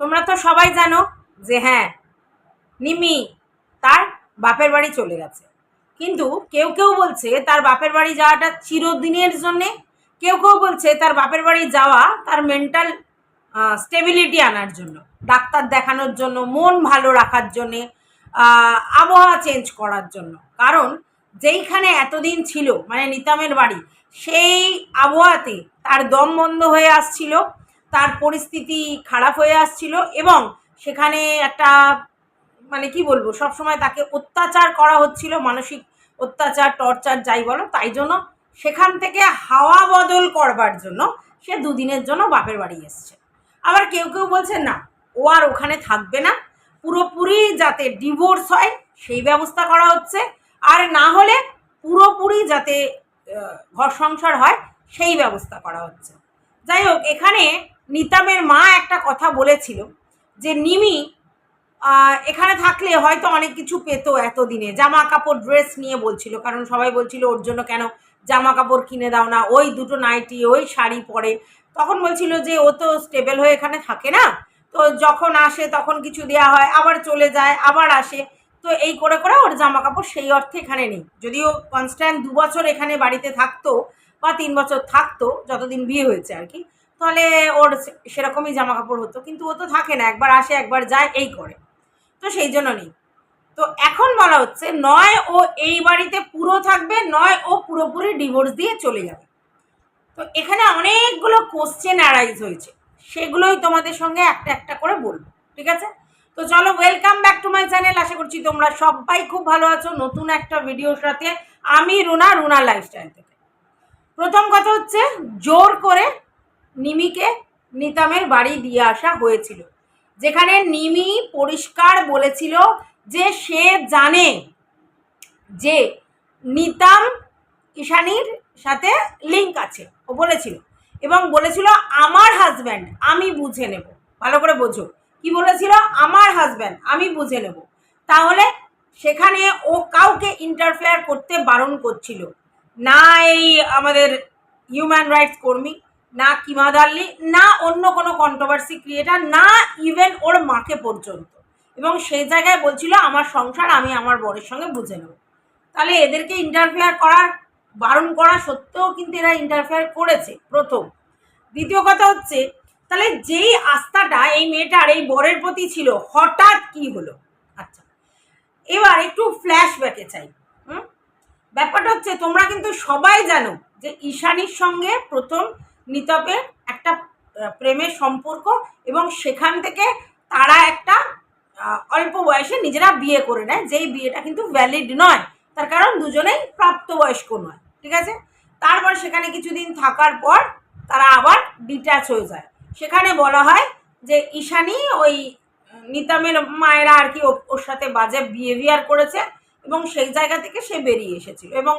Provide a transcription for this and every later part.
তোমরা তো সবাই জানো যে হ্যাঁ নিমি তার বাপের বাড়ি চলে গেছে। কিন্তু কেউ কেউ বলছে তার বাপের বাড়ি যাওয়াটা চিরদিনের জন্যে। কেউ কেউ বলছে তার বাপের বাড়ি যাওয়া তার মেন্টাল স্টেবিলিটি আনার জন্য, ডাক্তার দেখানোর জন্য, মন ভালো রাখার জন্যে আবহাওয়া চেঞ্জ করার জন্য। কারণ যেইখানে এতদিন ছিল মানে নিতামের বাড়ি, সেই আবহাওয়াতে তার দম বন্ধ হয়ে আসছিল। তার পরিস্থিতি খারাপ হয়ে আসছিল এবং সেখানে একটা মানে কি বলব সব সময় তাকে অত্যাচার করা হচ্ছিল, মানসিক অত্যাচার, টর্চার, যাই বলো, তাই জন্য সেখান থেকে হাওয়া বদল করবার জন্য সে দুদিনের জন্য বাপের বাড়ি এসছে। আবার কেউ কেউ বলছে, না, ও আর ওখানে থাকবে না। পুরোপুরি যাতে ডিভোর্স হয়, সেই ব্যবস্থা করা হচ্ছে। আর না হলে পুরোপুরি যাতে ঘর সংসার হয়, সেই ব্যবস্থা করা হচ্ছে। যাই হোক, এখানে নিতামের মা একটা কথা বলেছিল যে, নিমি এখানে থাকলে হয়তো অনেক কিছু পেতো এতদিনে। জামা কাপড় ড্রেস নিয়ে বলছিল। কারণ সবাই বলছিল, ওর জন্য কেন জামা কাপড় কিনে দাও না? ওই দুটো নাইটি ওই শাড়ি পরে। তখন বলছিল যে, ও তো স্টেবল হয়ে এখানে থাকে না। তো যখন আসে তখন কিছু দেওয়া হয়, আবার চলে যায়, আবার আসে। তো এই করে করে ওর জামা কাপড় সেই অর্থে এখানে নেই। যদিও কনস্ট্যান্ট দু বছর এখানে বাড়িতে থাকতো বা তিন বছর থাকতো, যতদিন বিয়ে হয়েছে আর কি তাহলে ওর সেরকমই জামা কাপড় হতো। কিন্তু ও তো থাকে না, একবার আসে, একবার যায়, এই করে। তো সেই জন্য নেই। তো এখন বলা হচ্ছে, নয় ও এই বাড়িতে পুরো থাকবে, নয় ও পুরোপুরি ডিভোর্স দিয়ে চলে যাবে। তো এখানে অনেকগুলো কোশ্চেন অ্যারাইজ হয়েছে। সেগুলোই তোমাদের সঙ্গে একটা একটা করে বলব, ঠিক আছে? তো চলো welcome back to my channel আশা করছি তোমরা সবাই খুব ভালো আছো। নতুন একটা ভিডিওর সাথে আমি রুনা রুনা লাইফস্টাইল থেকে। প্রথম কথা হচ্ছে, জোর করে নিমিকে নিতামের বাড়ি দিয়ে আসা হয়েছিল, যেখানে নিমি পরিষ্কার বলেছিল যে সে জানে যে নিতাম ঈশানীর সাথে লিঙ্ক আছে, ও বলেছিল এবং বলেছিল, আমার হাজব্যান্ড আমি বুঝে নেব। ভালো করে বোঝো। কি বলেছিল? আমার হাজব্যান্ড আমি বুঝে নেব। তাহলে সেখানে ও কাউকে ইন্টারফেয়ার করতে বারণ করছিল। না এই আমাদের হিউম্যান রাইটস কর্মী না কিমাদ আল্লি না অন্য কোনো কন্ট্রোভার্সি ক্রিয়েটার না ইভেন ওর মাকে পর্যন্ত। এবং সেই জায়গায় বলছিল, আমার সংসার আমি আমার বরের সঙ্গে বুঝে নেব। তাহলে এদেরকে ইন্টারফেয়ার করার, বারণ করা সত্ত্বেও কিন্তু এরা ইন্টারফেয়ার করেছে, প্রথম। দ্বিতীয় কথা হচ্ছে, তাহলে যেই আস্থাটা এই মেয়েটার এই বরের প্রতি ছিল, হঠাৎ কি হলো? আচ্ছা এবার একটু ফ্ল্যাশব্যাকে চাই, হুম? ব্যাপারটা হচ্ছে, তোমরা কিন্তু সবাই জানো যে ঈশানির সঙ্গে প্রথম নিতপের একটা প্রেমের সম্পর্ক এবং সেখান থেকে তারা একটা অল্প বয়সে নিজেরা বিয়ে করে নেয়। যেই বিয়েটা কিন্তু ভ্যালিড নয়, তার কারণ দুজনেই প্রাপ্তবয়স্ক নয়, ঠিক আছে? তারপর সেখানে কিছুদিন থাকার পর তারা আবার ডিট্যাচ হয়ে যায়। সেখানে বলা হয় যে ঈশানি ওই নিতামের মায়েরা আর কি ওর সাথে বাজে বিহেভিয়ার করেছে এবং সেই জায়গা থেকে সে বেরিয়ে এসেছিল এবং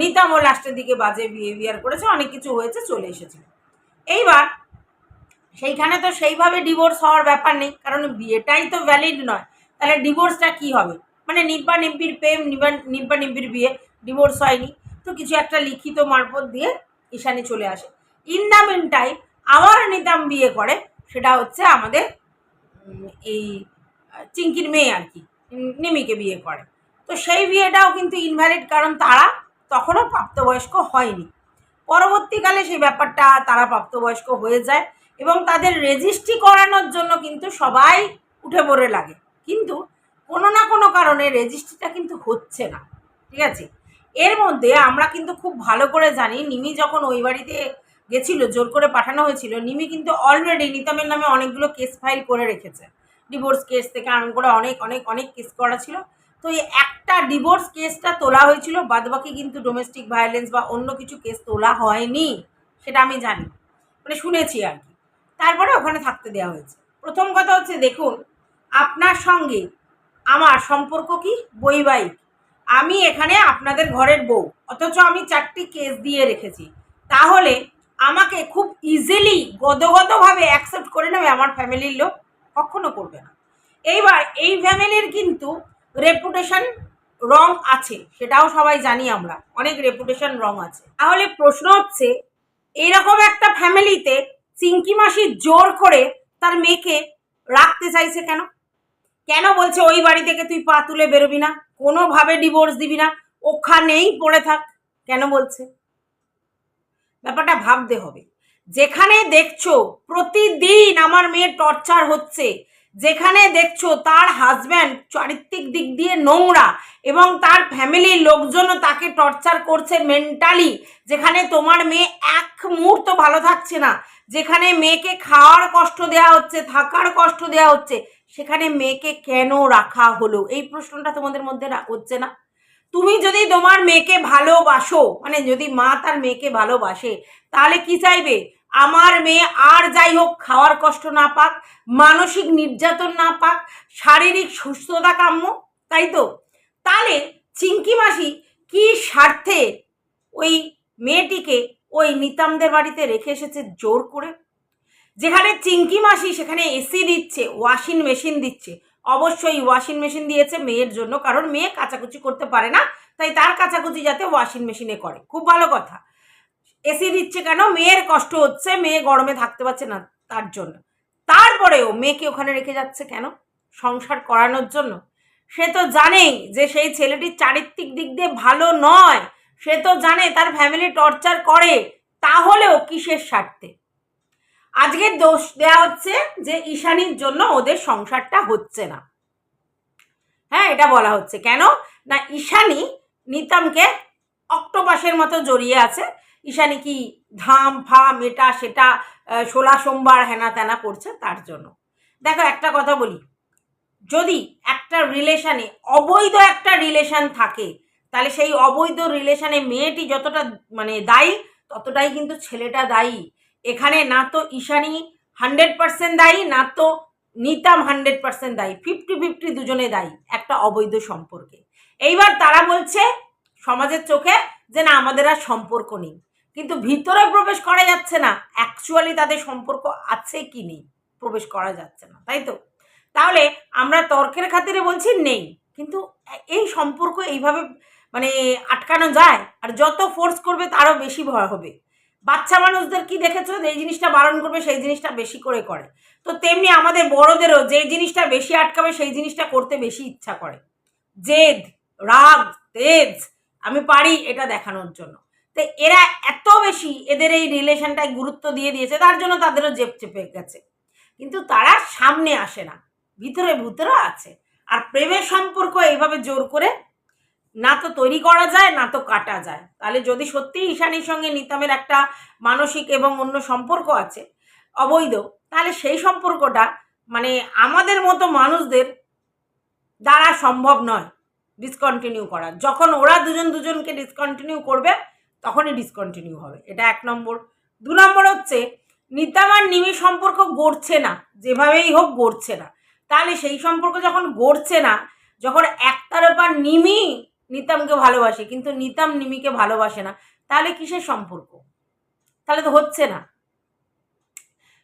নিতামও লাস্টের দিকে বাজে বিহেভিয়ার করেছে, অনেক কিছু হয়েছে, চলে এসেছে। এইবার, সেইখানে তো সেইভাবে ডিভোর্স হওয়ার ব্যাপার নেই, কারণ বিয়েটাই তো ভ্যালিড নয়। তাহলে ডিভোর্সটা কি হবে? মানে নিব্বা নিব্বির প্রেম, নিব্বা নিব্বা বিয়ে ডিভোর্স হয়নি। তো কিছু একটা লিখিত মারফত দিয়ে ঈশানি চলে আসে। ইন দ্য মিন টাইম আবার নিতাম বিয়ে করে, সেটা হচ্ছে আমাদের এই, চিঙ্কির মেয়ে আর কি, নিমিকে বিয়ে করে। তো সেই বিয়েটাও কিন্তু ইনভ্যালিড কারণ তারা তখনও প্রাপ্তবয়স্ক হয়নি। পরবর্তীকালে সেই ব্যাপারটা তারা প্রাপ্তবয়স্ক হয়ে যায় এবং তাদের রেজিস্ট্রি করানোর জন্য কিন্তু সবাই উঠে পড়ে লাগে। কিন্তু কোনো না কোনো কারণে রেজিস্ট্রিটা কিন্তু হচ্ছে না, ঠিক আছে? এর মধ্যে আমরা কিন্তু খুব ভালো করে জানি, নিমি যখন ওই বাড়িতে গেছিল, জোর করে পাঠানো হয়েছিল, নিমি কিন্তু অলরেডি নিতামের নামে অনেকগুলো কেস ফাইল করে রেখেছে। ডিভোর্স কেস থেকে আরম্ভ করে অনেক অনেক অনেক কেস করা ছিল। তো এই একটা ডিভোর্স কেসটা তোলা হয়েছিল, বাদবাকি কিন্তু ডোমেস্টিক ভায়োলেন্স বা অন্য কিছু কেস তোলা হয়নি, সেটা আমি জানি। মানে শুনেছি আর কি। তারপরে ওখানে থাকতে দেওয়া হয়েছে। প্রথম কথা হচ্ছে, দেখুন, আপনার সঙ্গে আমার সম্পর্ক কি? বৈবাহিক। আমি এখানে আপনাদের ঘরের বউ, অথচ আমি চারটি কেস দিয়ে রেখেছি। তাহলে আমাকে খুব ইজিলি গদগদভাবে অ্যাকসেপ্ট করে নেবে আমার ফ্যামিলির লোক? কখনো করবে না। এইবার এই ফ্যামিলির কিন্তু রেপুটেশন রং আছে, সেটাও সবাই জানি আমরা। অনেক রেপুটেশন রং আছে। তাহলে প্রশ্ন হচ্ছে এইরকম একটা ফ্যামিলিতে চিঙ্কি মাসি জোর করে তার মেয়েকে রাখতে চাইছে কেন? কেন বলছে, ওই বাড়ি থেকে তুই পা তুলে বেরোবি না? কোনোভাবে ডিভোর্স দিবি না? ওখানেই পড়ে থাক। কেন বলছে? ব্যাপারটা ভাবতে হবে। যেখানে দেখছ, প্রতিদিন আমার মেয়ের টর্চার হচ্ছে। যেখানে দেখছ তার হাজব্যান্ড চারিত্রিক দিক দিয়ে নোংরা এবং তার ফ্যামিলির লোকজনও তাকে টর্চার করছে মেন্টালি যেখানে তোমার মেয়ে এক মুহূর্ত ভালো থাকছে না, যেখানে মেয়েকে খাওয়ার কষ্ট দেওয়া হচ্ছে, থাকার কষ্ট দেওয়া হচ্ছে, সেখানে মেয়েকে কেন রাখা হলো? এই প্রশ্নটা তোমাদের মধ্যে হচ্ছে না? তুমি যদি তোমার মেয়েকে ভালোবাসো মানে যদি মা তার মেয়েকে ভালোবাসে, তাহলে কি চাইবে? আমার মেয়ে আর যাই হোক খাওয়ার কষ্ট না পাক, মানসিক নির্যাতন না পাক, শারীরিক সুস্থতা কাম্য, তাই তো? তাহলে চিঙ্কি মাসি কি স্বার্থে ওই মেয়েটিকে ওই নিতামদের বাড়িতে রেখে এসেছে জোর করে? যেখানে চিঙ্কি মাসি সেখানে এসি দিচ্ছে ওয়াশিং মেশিন দিচ্ছে। অবশ্যই ওয়াশিং মেশিন দিয়েছে মেয়ের জন্য, কারণ মেয়ে কাচাকুচি করতে পারে না, তাই তার কাচাকুচি যাতে ওয়াশিং মেশিনে করে। খুব ভালো কথা। এসি দিচ্ছে কেন? মেয়ের কষ্ট হচ্ছে, মেয়ে গরমে থাকতে পারছে না তার জন্য। তারপরেও মেয়েকে ওখানে রেখে যাচ্ছে কেন? সংসার করানোর জন্য। সে তো জানেই যে সেই ছেলেটির চারিত্রিক দিক দিয়ে ভালো নয়। সে তো জানে তার ফ্যামিলি টর্চার করে, তাহলেও কিসের স্বার্থে? আজকে দোষ দেওয়া হচ্ছে যে ঈশানীর জন্য ওদের সংসারটা হচ্ছে না। হ্যাঁ এটা বলা হচ্ছে। কেন? না, ঈশানী নিতামকে অক্টোপাসের মতো জড়িয়ে আছে। ঈশানী কি ধাম ফাম এটা সেটা ষোলা সোমবার, হেনা, তেনা করছে তার জন্য। দেখো, একটা কথা বলি। যদি একটা রিলেশানে অবৈধ একটা রিলেশান থাকে, তাহলে সেই অবৈধ রিলেশানে মেয়েটি যতটা মানে দায়ী, ততটাই কিন্তু ছেলেটা দায়ী। এখানে না তো ঈশানি হান্ড্রেড পার্সেন্ট দায়ী, না তো নিতাম হান্ড্রেড পার্সেন্ট দায়ী। ফিফটি ফিফটি দুজনে দায়ী একটা অবৈধ সম্পর্কে। এইবার তারা বলছে সমাজের চোখে যে না, আমাদের আর সম্পর্ক নেই। কিন্তু ভিতরে প্রবেশ করা যাচ্ছে না। অ্যাকচুয়ালি তাদের সম্পর্ক আছে কি নেই? প্রবেশ করা যাচ্ছে না, তাই তো? তাহলে আমরা তর্কের খাতিরে বলছি নেই। কিন্তু এই সম্পর্ক এইভাবে মানে আটকানো যায়? আর যত ফোর্স করবে তারও বেশি ভয় হবে। বাচ্চা মানুষদের কি দেখেছ? এই জিনিসটা বারণ করবে সেই জিনিসটা বেশি করে করে। তো তেমনি আমাদের বড়দেরও যে জিনিসটা বেশি আটকাবে সেই জিনিসটা করতে বেশি ইচ্ছা করে। জেদ, রাগ, তেজ, আমি পারি এটা দেখানোর জন্য। তো এরা এত বেশি এদের এই রিলেশনটায় গুরুত্ব দিয়ে দিয়েছে, তার জন্য তাদেরও জেপ চেপে গেছে। কিন্তু তারা সামনে আসে না, ভিতরে ভিতরে আছে। আর প্রেমের সম্পর্ক এইভাবে জোর করে না তো তৈরি করা যায়, না তো কাটা যায়। তাহলে যদি সত্যি ঈশানির সঙ্গে নিতামের একটা মানসিক এবং অন্য সম্পর্ক আছে, অবৈধ, তাহলে সেই সম্পর্কটা মানে আমাদের মতো মানুষদের দ্বারা সম্ভব নয় ডিসকন্টিনিউ করা যখন ওরা দুজন দুজনকে ডিসকন্টিনিউ করবে তখনই ডিসকন্টিনিউ হবে। এটা এক নম্বর। দু নম্বর হচ্ছে নিতাম আর নিমি সম্পর্ক গড়ছে না, যেভাবেই হোক গড়ছে না। তাহলে সেই সম্পর্ক যখন গড়ছে না, যখন একতরফা নিমি নিতামকে ভালোবাসে, কিন্তু নিতাম নিমিকে ভালোবাসে না, তাহলে কিসের সম্পর্ক? তাহলে তো হচ্ছে না।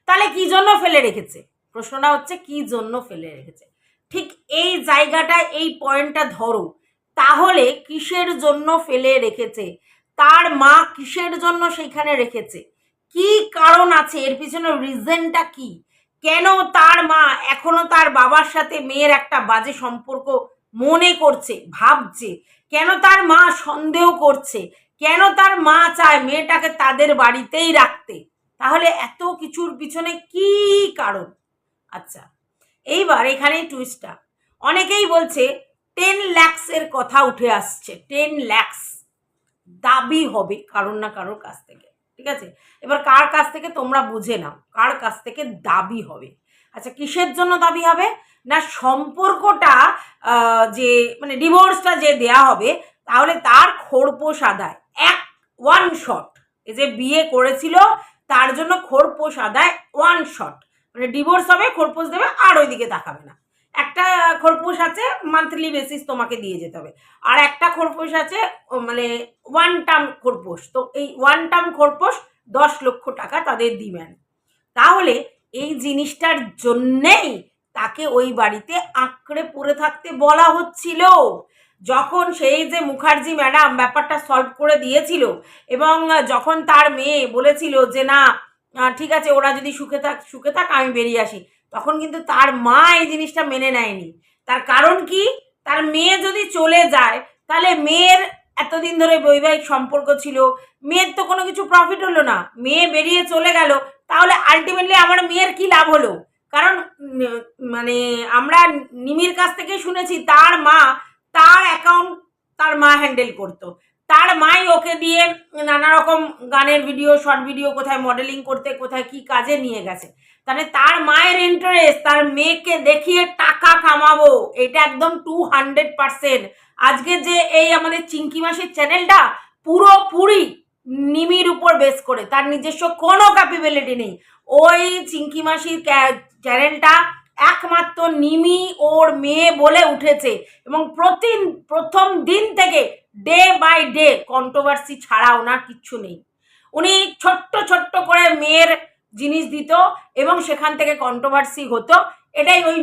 তাহলে কি জন্য ফেলে রেখেছে? প্রশ্নটা হচ্ছে, কি জন্য ফেলে রেখেছে? ঠিক এই জায়গাটা এই পয়েন্টটা ধরো। তাহলে কিসের জন্য ফেলে রেখেছে? তার মা কিসের জন্য সেইখানে রেখেছে? কি কারণ আছে? এর পিছনে রিজনটা কি? কেন তার মা এখনও তার বাবার সাথে মেয়ের একটা বাজে সম্পর্ক মনে করছে, ভাবছে? কেন তার মা সন্দেহ করছে? কেন তার মা চায় মেয়েটাকে তাদের বাড়িতেই রাখতে? তাহলে এত কিছুর পিছনে কি কারণ? আচ্ছা এইবার এখানে টুইস্টটা অনেকেই বলছে টেন ল্যাক্সের কথা উঠে আসছে। টেন ল্যাক্স দাবি হবে কারোর না কারোর কাছ থেকে, ঠিক আছে? এবার কার কাছ থেকে তোমরা বুঝে নাও, কার কাছ থেকে দাবি হবে? আচ্ছা কিসের জন্য দাবি হবে? না, সম্পর্কটা যে মানে ডিভোর্সটা যে দেয়া হবে, তাহলে তার খোরপোশ আদায়, এক ওয়ান শট এই যে বিয়ে করেছিল, তার জন্য খোরপোশ আদায় ওয়ান শট মানে ডিভোর্স হবে, খোরপোশ দেবে, আর ওইদিকে তাকাবে না। একটা খোরপোশ আছে মান্থলি বেসিস তোমাকে দিয়ে যেতে হবে। আর একটা খোরপোশ আছে মানে ওয়ান টার্ম খোরপোশ তো এই ওয়ান টার্ম খোরপোশ দশ লক্ষ টাকা তাদের দিবেন তাহলে এই জিনিসটার জন্যেই তাকে ওই বাড়িতে আঁকড়ে পড়ে থাকতে বলা হচ্ছিল। যখন সেই যে মুখার্জি ম্যাডাম ব্যাপারটা সলভ করে দিয়েছিল এবং যখন তার মেয়ে বলেছিল যে, না ঠিক আছে, ওরা যদি সুখে থাক সুখে থাক, আমি বেরিয়ে আসি। তখন কিন্তু তার মা এই জিনিসটা মেনে নেয়নি। তার কারণ কি? তার মেয়ে যদি চলে যায়, তাহলে মেয়ের এতদিন ধরে বৈবাহিক সম্পর্ক ছিল, মেয়ের তো কোনো কিছু প্রফিট হলো না। মেয়ে বেরিয়ে চলে গেল, তাহলে আলটিমেটলি আমার মেয়ের কি লাভ হলো? কারণ মানে আমরা নিমির কাছ থেকে শুনেছি, তার মা তার অ্যাকাউন্ট তার মা হ্যান্ডেল করতো। তার মাই ওকে দিয়ে নানা রকম গানের ভিডিও শর্ট ভিডিও কোথায় মডেলিং করতে, কোথায় কি কাজে নিয়ে গেছে। তাহলে তার মায়ের ইন্টারেস্ট তার মেয়েকে দেখিয়ে টাকা কামাবো, এটা একদম টু হান্ড্রেড পার্সেন্ট আজকে যে এই আমাদের চিঙ্কি মাসির চ্যানেলটা পুরোপুরি নিমির উপর বেস করে, তার নিজস্ব কোনো ক্যাপেবিলিটি নেই। ওই চিঙ্কি মাসির চ্যানেলটা একমাত্র নিমি ওর মেয়ে বলে উঠেছে এবং প্রতি প্রথম দিন থেকে ডে বাই ডে কন্ট্রোভার্সি ছাড়া ওনার কিচ্ছু নেই। উনি ছোট্ট ছোট্ট করে মেয়ের জিনিস দিত এবং সেখান থেকে কন্ট্রোভার্সি হতো। এটাই ওই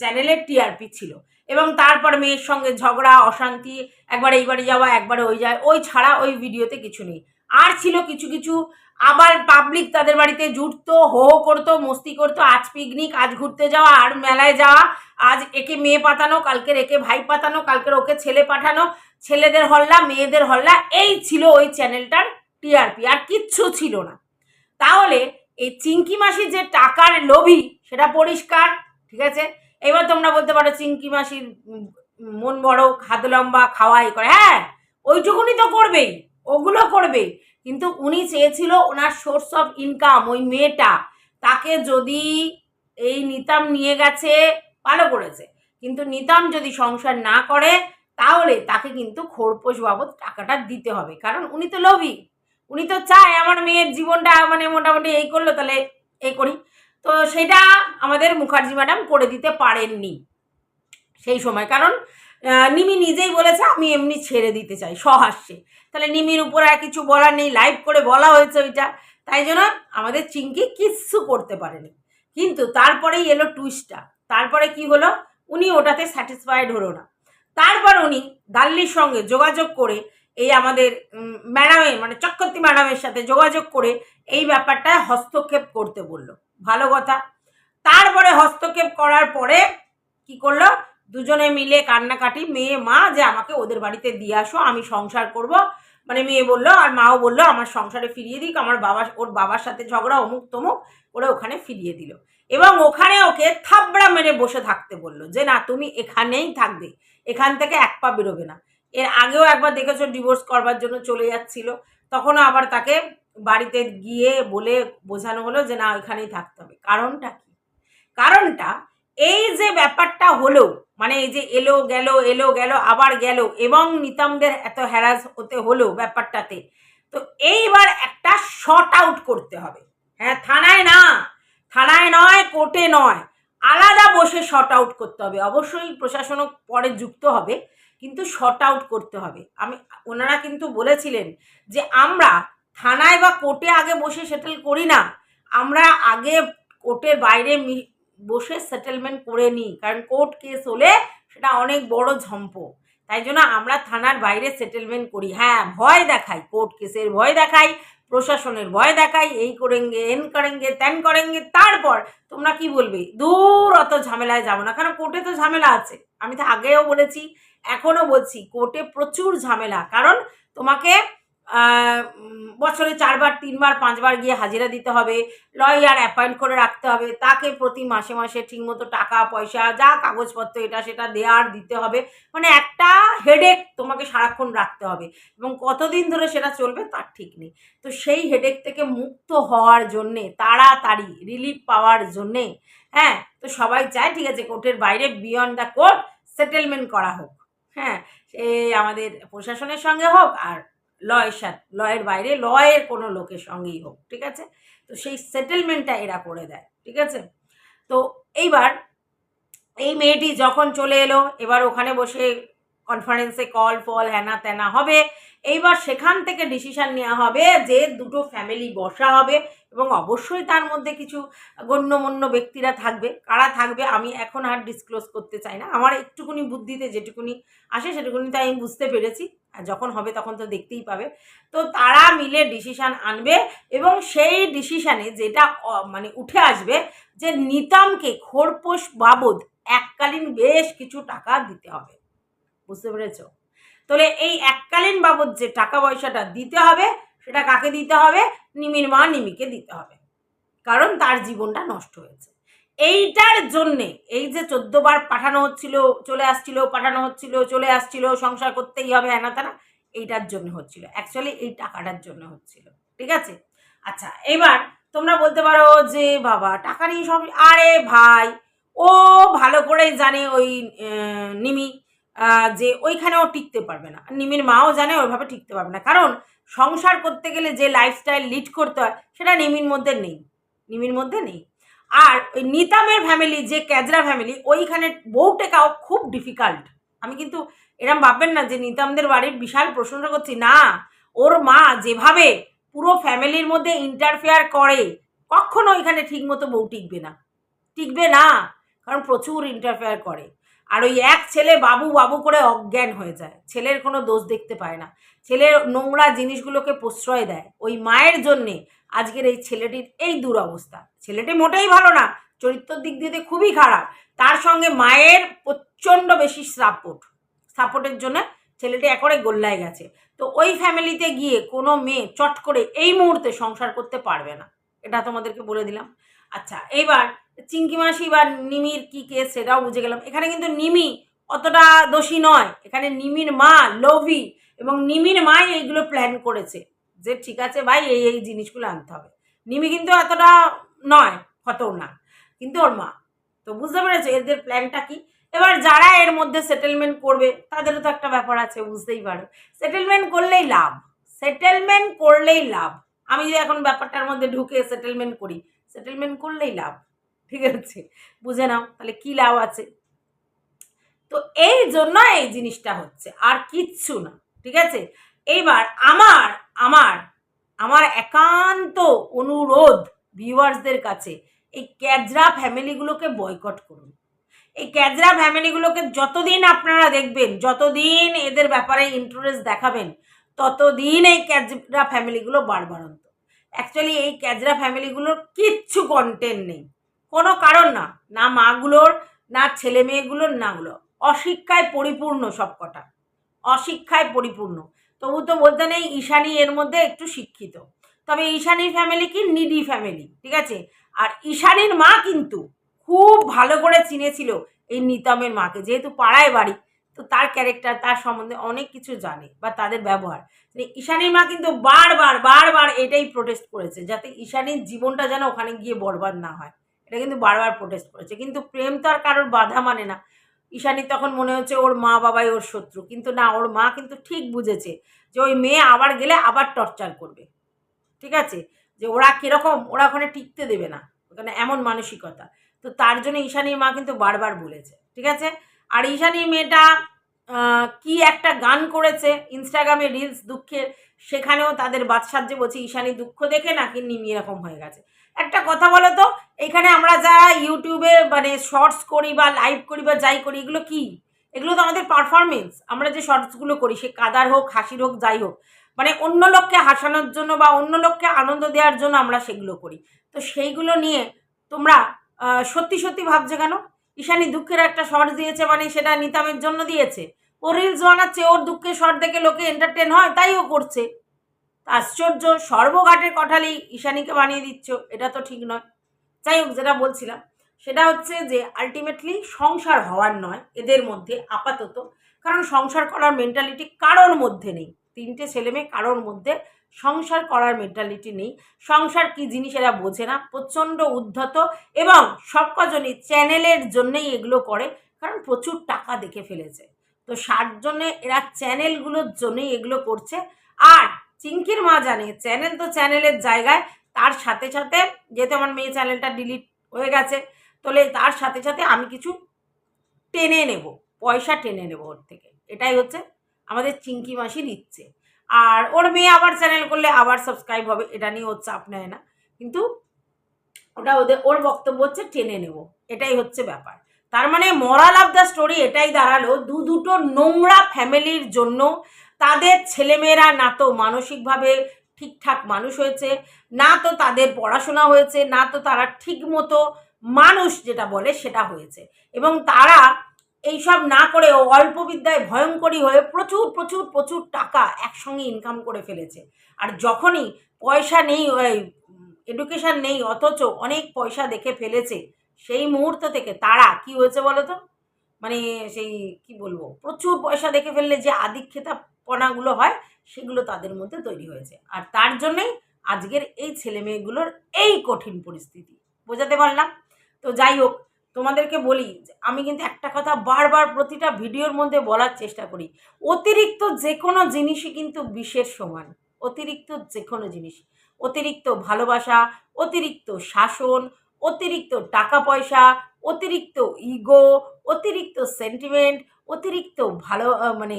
চ্যানেলের টিআরপি ছিল। এবং তারপর মেয়ের সঙ্গে ঝগড়া, অশান্তি, একবার এই বাড়ি যাওয়া, একবারে ওই যায় ওই ছাড়া ওই ভিডিওতে কিছু নেই। আর ছিল কিছু কিছু, আবার পাবলিক তাদের বাড়িতে জুটতো, হো হো করতো, মস্তি করতো, আজ পিকনিক আজ ঘুরতে যাওয়া, আর মেলায় যাওয়া, আজ একে মেয়ে পাতানো, কালকের একে ভাই পাতানো, কালকের ওকে ছেলে পাঠানো, ছেলেদের হল্লা, মেয়েদের হল্লা, এই ছিল ওই চ্যানেলটার টিআরপি আর কিচ্ছু ছিল না। তাহলে এই চিঙ্কি মাসি যে টাকার লোভী, সেটা পরিষ্কার, ঠিক আছে? এবার তোমরা বলতে পারো চিঙ্কি মাসির মন বড়, হাত লম্বা খাওয়াই করে। হ্যাঁ ওইটুকুনি তো করবেই, ওগুলো করবে কিন্তু উনি চেয়েছিল ওনার সোর্স অফ ইনকাম ওই মেয়েটা। তাকে যদি এই নিতাম নিয়ে গেছে, ভালো করেছে। কিন্তু নিতাম যদি সংসার না করে, তাহলে তাকে কিন্তু খোরপোশ বাবদ টাকাটা দিতে হবে। কারণ উনি তো লোভী। উনি তো চায় আমার মেয়ের জীবনটা মানে মোটামুটি এই করল, তাহলে এই করি। তো সেটা আমাদের মুখার্জি ম্যাডাম করে দিতে পারেননি সেই সময়। কারণ নিমি নিজেই বলেছে, আমি এমনি ছেড়ে দিতে চাই সহাস্যে। তাহলে নিমির উপর আর কিছু বলার নেই, লাইভ করে বলা হয়েছে ওইটা। তাই জন্য আমাদের চিঙ্কি কিচ্ছু করতে পারেনি। কিন্তু তারপরেই এলো টুইস্টটা তারপরে কি হলো? উনি ওটাতে স্যাটিসফাইড হলো না। তারপর উনি দাল্লির সঙ্গে যোগাযোগ করে এই আমাদের ম্যাডামের মানে চক্রবর্তী ম্যাডামের সাথে যোগাযোগ করে এই ব্যাপারটায় হস্তক্ষেপ করতে বলল। ভালো কথা। তারপরে হস্তক্ষেপ করার পরে কি করল? দুজনে মিলে কান্নাকাটি, মেয়ে, মা, যে আমাকে ওদের বাড়িতে দিয়ে আসো, আমি সংসার করব। মানে মেয়ে বলল আর মাও বলল, আমার সংসারে ফিরিয়ে দিক, আমার বাবা, ওর বাবার সাথে ঝগড়া, অমুক তমুক, করে ওখানে ফিরিয়ে দিল। এবং ওখানে ওকে থাবড়া মেরে বসে থাকতে বলল যে, না, তুমি এখানেই থাকবে। এখান থেকে এক পা বেরোবে না। এর আগেও একবার দেখেছ ডিভোর্স করবার জন্য চলে যাচ্ছিল। তখনও আবার তাকে বাড়িতে গিয়ে বলে বোঝানো হলো যে, না, ওইখানেই থাকতে হবে। কারণটা কি? কারণটা এই যে ব্যাপারটা হলো মানে এই যে এলো, গেল এলো, গেল, আবার গেল এবং নিতামদের এত হ্যারাস হতে হলো ব্যাপারটাতে, তো এইবার একটা শর্ট আউট করতে হবে। হ্যাঁ থানায় না, থানায় নয়, কোর্টে নয়, আলাদা বসে শর্ট আউট করতে হবে। অবশ্যই প্রশাসনও পরে যুক্ত হবে। কিন্তু শর্ট আউট করতে হবে। আমি, ওনারা কিন্তু বলেছিলেন যে, আমরা থানায় বা কোর্টে আগে বসে সেটেল করি না। আমরা আগে কোর্টের বাইরে বসে সেটেলমেন্ট করে নিই। কারণ কোর্ট কেস হলে সেটা অনেক বড় ঝম্প। তাই জন্য আমরা থানার বাইরে সেটেলমেন্ট করি। হ্যাঁ ভয় দেখাই। কোর্ট কেসের ভয় দেখাই, প্রশাসনের ভয় দেখাই, এই করেঙ্গে, এন করেঙ্গে ত্যান করেঙ্গে, তারপর তোমরা কি বলবে? দূর অত ঝামেলায় যাব না। কারণ কোর্টে তো ঝামেলা আছে। আমি তো আগেও বলেছি এখনও বলছি, কোর্টে প্রচুর ঝামেলা। কারণ তোমাকে বছরে চারবার, তিনবার, পাঁচবার গিয়ে হাজিরা দিতে হবে লয়ার অ্যাপয়েন্ট করে রাখতে হবে, তাকে প্রতি মাসে মাসে ঠিকমতো টাকা, পয়সা, যা কাগজপত্র এটা সেটা দেওয়ার দিতে হবে। মানে একটা হেডেক তোমাকে সারাক্ষণ রাখতে হবে। এবং কতদিন ধরে সেটা চলবে তার ঠিক নেই। তো সেই হেডেক থেকে মুক্ত হওয়ার জন্যে, তাড়াতাড়ি রিলিফ পাওয়ার জন্যে হ্যাঁ তো সবাই চায়, ঠিক আছে, কোর্টের বাইরে বিয়ন্ড দ্য কোর্ট সেটেলমেন্ট করা হোক। হ্যাঁ সে আমাদের প্রশাসনের সঙ্গে হোক আর লয়ের সাথে, লয়ের বাইরে, লয়ের কোনো লোকের সঙ্গেই হোক, ঠিক আছে? তো সেই সেটেলমেন্টটা এরা করে দেয়, ঠিক আছে? তো এইবার এই মেয়েটি যখন চলে এলো, এবার ওখানে বসে কনফারেন্সে কল ফল হ্যানা ত্যানা হবে। এইবার সেখান থেকে ডিসিশান নেওয়া হবে যে দুটো ফ্যামিলি বসা হবে। এবং অবশ্যই তার মধ্যে কিছু গণ্যমান্য ব্যক্তিরা থাকবে। কারা থাকবে আমি এখন আর ডিসক্লোজ করতে চাই না। আমার একটুকুনি বুদ্ধিতে যেটুকুনি আসে সেটুকুনি তো আমি বুঝতে পেরেছি। আর যখন হবে তখন তো দেখতেই পাবে। তো তারা মিলে ডিসিশান আনবে এবং সেই ডিসিশানে যেটা মানে উঠে আসবে যে নিতামকে খোরপোশ বাবদ এককালীন বেশ কিছু টাকা দিতে হবে। বুঝতে পেরেছ? তাহলে এই এককালীন বাবদ যে টাকা পয়সাটা দিতে হবে সেটা কাকে দিতে হবে? নিমির মা নিমিকে দিতে হবে। কারণ তার জীবনটা নষ্ট হয়েছে। এইটার জন্যে এই যে চোদ্দ বার পাঠানো হচ্ছিল, চলে আসছিল, পাঠানো হচ্ছিল, চলে আসছিল, সংসার করতেই হবে এনা তারা এইটার জন্য হচ্ছিল। অ্যাকচুয়ালি এই টাকাটার জন্য হচ্ছিল। ঠিক আছে? আচ্ছা এবার তোমরা বলতে পারো যে, বাবা, টাকা নিয়ে সব, আরে ভাই, ও ভালো করেই জানে ওই নিমি যে ওইখানেও টিকতে পারবে না। নিমির মাও জানে ওইভাবে টিকতে পারবে না। কারণ সংসার করতে গেলে যে লাইফস্টাইল লিড করতে হয়, সেটা নিমির মধ্যে নেই। নিমির মধ্যে নেই। আর ওই নিতামের ফ্যামিলি যে ক্যাজরা ফ্যামিলি ওইখানে বউ টেকাও খুব ডিফিকাল্ট আমি কিন্তু এরম ভাববেন না যে নিতামদের বাড়ির বিশাল প্রশংসা করছি। না, ওর মা যেভাবে পুরো ফ্যামিলির মধ্যে ইন্টারফেয়ার করে, কখনো ওইখানে ঠিকমতো বউ টিকবে না। টিকবে না, কারণ প্রচুর ইন্টারফেয়ার করে। আর ওই এক ছেলে বাবু বাবু করে অজ্ঞান হয়ে যায়। ছেলের কোনো দোষ দেখতে পায় না। ছেলের নোংরা জিনিসগুলোকে প্রশ্রয় দেয়। ওই মায়ের জন্যে আজকের এই ছেলেটির এই দুরবস্থা। ছেলেটি মোটেই ভালো না, চরিত্রের দিক দিয়ে খুবই খারাপ। তার সঙ্গে মায়ের প্রচণ্ড বেশি সাপোর্ট। সাপোর্টের জন্য ছেলেটি একবারে গোল্লায় গেছে। তো ওই ফ্যামিলিতে গিয়ে কোনো মেয়ে চট করে এই মুহূর্তে সংসার করতে পারবে না। এটা তোমাদেরকে বলে দিলাম। আচ্ছা এইবার চিঙ্কি মাসি বা নিমির কি কেস সেটাও বুঝে গেলাম। এখানে কিন্তু নিমি অতটা দোষী নয়। এখানে নিমির মা লভি এবং নিমির মাই এইগুলো প্ল্যান করেছে যে ঠিক আছে ভাই, এই এই জিনিসগুলো আনতে হবে। নিমি কিন্তু এতটা নয় খতরনাক কিন্তু ওর মা, তো বুঝতে পেরেছ এদের প্ল্যানটা কি? এবার যারা এর মধ্যে সেটেলমেন্ট করবে, তাদেরও তো একটা ব্যাপার আছে, বুঝতেই পারো। সেটেলমেন্ট করলেই লাভ সেটেলমেন্ট করলেই লাভ। আমি যদি এখন ব্যাপারটার মধ্যে ঢুকে সেটেলমেন্ট করি সেটেলমেন্ট করলেই লাভ, ঠিক আছে? বুঝে নাও, তাহলে কি লাভ আছে? তো এই জন্য এই জিনিসটা হচ্ছে, আর কিচ্ছু না, ঠিক আছে? এইবার আমার আমার আমার একান্ত অনুরোধ ভিউয়ার্সদের কাছে, এই ক্যাজরা ফ্যামিলিগুলোকে বয়কট করুন। এই ক্যাজরা ফ্যামিলিগুলোকে যতদিন আপনারা দেখবেন, যতদিন এদের ব্যাপারে ইন্টারেস্ট দেখাবেন, ততদিন এই ক্যাজরা ফ্যামিলিগুলো বাড়বাড়ন্ত। অ্যাকচুয়ালি এই ক্যাজরা ফ্যামিলিগুলোর কিচ্ছু কন্টেন্ট নেই। কোনো কারণ না। না মাগুলোর, না ছেলে মেয়েগুলোর নাগুলো অশিক্ষায় পরিপূর্ণ সব কটা অশিক্ষায় পরিপূর্ণ। তবু তো বলতে নেই, ঈশানী এর মধ্যে একটু শিক্ষিত। তবে ঈশানীর ফ্যামিলি কি? নিডি ফ্যামিলি ঠিক আছে? আর ঈশানীর মা কিন্তু খুব ভালো করে চিনেছিল এই নিতমের মাকে। যেহেতু পাড়ায় বাড়ি তো তার ক্যারেক্টার তার সম্বন্ধে অনেক কিছু জানে বা তাদের ব্যবহার। মানে ঈশানীর মা কিন্তু বারবার বারবার এটাই প্রোটেস্ট করেছে যাতে ঈশানীর জীবনটা যেন ওখানে গিয়ে বরবাদ না হয়। এটা কিন্তু বারবার প্রোটেস্ট করেছে। কিন্তু প্রেম তো আর কারোর বাধা মানে না। ঈশানীর তখন মনে হচ্ছে ওর মা বাবাই ওর শত্রু। কিন্তু না, ওর মা কিন্তু ঠিক বুঝেছে যে ওই মেয়ে আবার গেলে আবার টর্চার করবে। ঠিক আছে? যে ওরা কীরকম, ওরা ওখানে টিকতে দেবে না। ওখানে এমন মানসিকতা। তো তার জন্য ঈশানীর মা কিন্তু বারবার বলেছে। ঠিক আছে? আর ঈশানী মেয়েটা কি একটা গান করেছে ইনস্টাগ্রামে রিলস দুঃখের, সেখানেও তাদের বাদসাহ্যে বলছে, ঈশানী, দুঃখ দেখে নাকি নিমি এরকম হয়ে গেছে? একটা কথা বলো তো, এখানে আমরা যা ইউটিউবে মানে শর্টস করি বা লাইভ করি বা যাই করি, এগুলো কি? এগুলো তো আমাদের পারফরমেন্স আমরা যে শর্টসগুলো করি, সে কাদার হোক, হাসির হোক, যাই হোক মানে অন্য লোককে হাসানোর জন্য বা অন্য লোককে আনন্দ দেওয়ার জন্য আমরা সেগুলো করি। তো সেইগুলো নিয়ে তোমরা সত্যি সত্যি ভাবছ কেন? ঈশানী দুঃখের একটা শর্ট দিয়েছে মানে সেটা নিতামের জন্য দিয়েছে। ও রিলস বানাচ্ছে ওর দুঃখের শর্ট দেখে লোকে এন্টারটেন হয়, তাই ও করছে। আশ্চর্য, সর্বঘাটের কঠালি ঈশানীকে বানিয়ে দিচ্ছ, এটা তো ঠিক নয়। যাই হোক, যেটা বলছিলাম, সেটা হচ্ছে যে আলটিমেটলি সংসার হওয়ার নয়, এদের মধ্যে আপাতত। কারণ সংসার করার মেন্টালিটি কারোর মধ্যে নেই। তিনটে ছেলে মেয়ে কারোর মধ্যে সংসার করার মেন্টালিটি নেই। সংসার কি জিনিস এরা বোঝে না। প্রচণ্ড উদ্ধত এবং সব কজনই চ্যানেলের জন্যেই এগুলো করে, কারণ প্রচুর টাকা দেখে ফেলেছে। তো সার জন্যে এরা চ্যানেলগুলোর জন্যই এগুলো করছে। আর চিঙ্কির মা জানে চ্যানেল তো চ্যানেলের জায়গায়। তার সাথে সাথে যেহেতু আমার মেয়ে চ্যানেলটা ডিলিট হয়ে গেছে, তাহলে তার সাথে সাথে আমি কিছু টেনে নেব, পয়সা টেনে নেব ওর থেকে। এটাই হচ্ছে আমাদের চিঙ্কি মাসির ইচ্ছে আর ওর মেয়ে আবার চ্যানেল করলে আবার সাবস্ক্রাইব হবে, এটা নিয়ে ওর চাপ নেয় না। কিন্তু ওটা ওদের, ওর বক্তব্য হচ্ছে টেনে নেব, এটাই হচ্ছে ব্যাপার। তার মানে মরাল অফ দ্য স্টোরি এটাই দাঁড়াল, দু দুটো নোংরা ফ্যামিলির জন্য তাদের ছেলেমেয়েরা না তো মানসিকভাবে ঠিকঠাক মানুষ হয়েছে, না তো তাদের পড়াশোনা হয়েছে, না তো তারা ঠিক মতো মানুষ যেটা বলে সেটা হয়েছে। এবং তারা এইসব না করে অল্প বিদ্যায় ভয়ঙ্করী হয়ে প্রচুর প্রচুর প্রচুর টাকা একসঙ্গে ইনকাম করে ফেলেছে। আর যখনই পয়সা নেই এডুকেশন নেই, অথচ অনেক পয়সা দেখে ফেলেছে, সেই মুহূর্ত থেকে তারা কি হয়েছে বলো তো মানে সেই, কি বলব? প্রচুর পয়সা দেখে ফেললে যে আদিক্ষেতাপনাগুলো হয়, সেগুলো তাদের মধ্যে তৈরি হয়েছে। আর তার জন্যই আজকের এই ছেলে মেয়েগুলোর এই কঠিন পরিস্থিতি। বোঝাতে পারলাম? তো যাই হোক তোমাদেরকে বলি আমি কিন্তু একটা কথা বারবার প্রতিটা ভিডিওর মধ্যে বলার চেষ্টা করি, অতিরিক্ত যে কোনো জিনিসই কিন্তু বিষের সমান, অতিরিক্ত যে কোনো জিনিস, অতিরিক্ত ভালোবাসা, অতিরিক্ত শাসন, অতিরিক্ত টাকা পয়সা, অতিরিক্ত ইগো অতিরিক্ত সেন্টিমেন্ট অতিরিক্ত ভালো মানে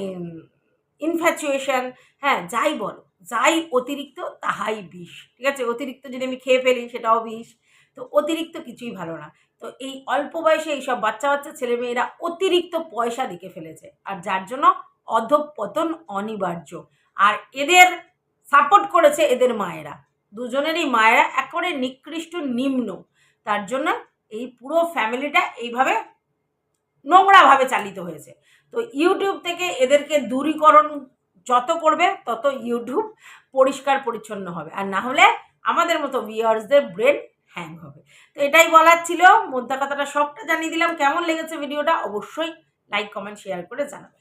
ইনফ্যাচুয়েশন হ্যাঁ যাই বলো, যাই অতিরিক্ত তাহাই বিষ, ঠিক আছে? অতিরিক্ত যদি আমি খেয়ে ফেলি সেটাও বিষ, তো অতিরিক্ত কিছুই ভালো না। তো এই অল্প বয়সে এইসব বাচ্চা বাচ্চা ছেলেমেয়েরা অতিরিক্ত পয়সা দিকে ফেলেছে। আর যার জন্য অধঃপতন অনিবার্য। আর এদের সাপোর্ট করেছে এদের মায়েরা। দুজনেরই মায়েরা একেবারে নিকৃষ্ট নিম্ন। তার জন্য এই পুরো ফ্যামিলিটা এইভাবে নোংরাভাবে চালিত হয়েছে। তো ইউটিউব থেকে এদেরকে দূরীকরণ যত করবে, তত ইউটিউব পরিষ্কার পরিচ্ছন্ন হবে। আর না হলে আমাদের মতো ভিউয়ার্সদের ব্রেন হ্যাং হবে। তো এটাই বলার ছিল। মোদ্দা কথাটা সবটা জানিয়ে দিলাম। কেমন লেগেছে ভিডিওটা অবশ্যই লাইক কমেন্ট শেয়ার করে জানাবে।